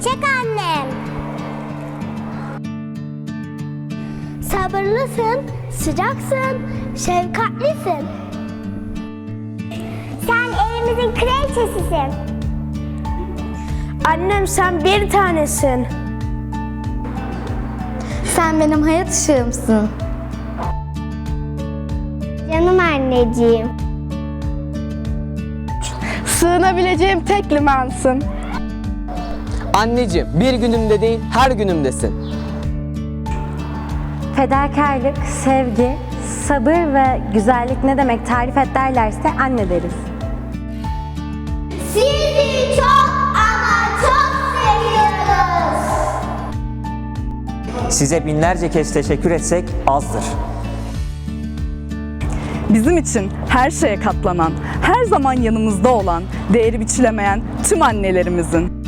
Çiçek annem. Sabırlısın, sıcaksın, şefkatlisin. Sen evimizin kraliçesisin. Annem sen bir tanesin. Sen benim hayat ışığımsın. Canım anneciğim. Sığınabileceğim tek limansın. Anneciğim bir günümde değil her günümdesin. Fedakarlık, sevgi, sabır ve güzellik ne demek tarif et derlerse anne deriz. Sizi çok ama çok seviyoruz. Size binlerce kez teşekkür etsek azdır. Bizim için her şeye katlanan, her zaman yanımızda olan, değeri biçilemeyen tüm annelerimizin.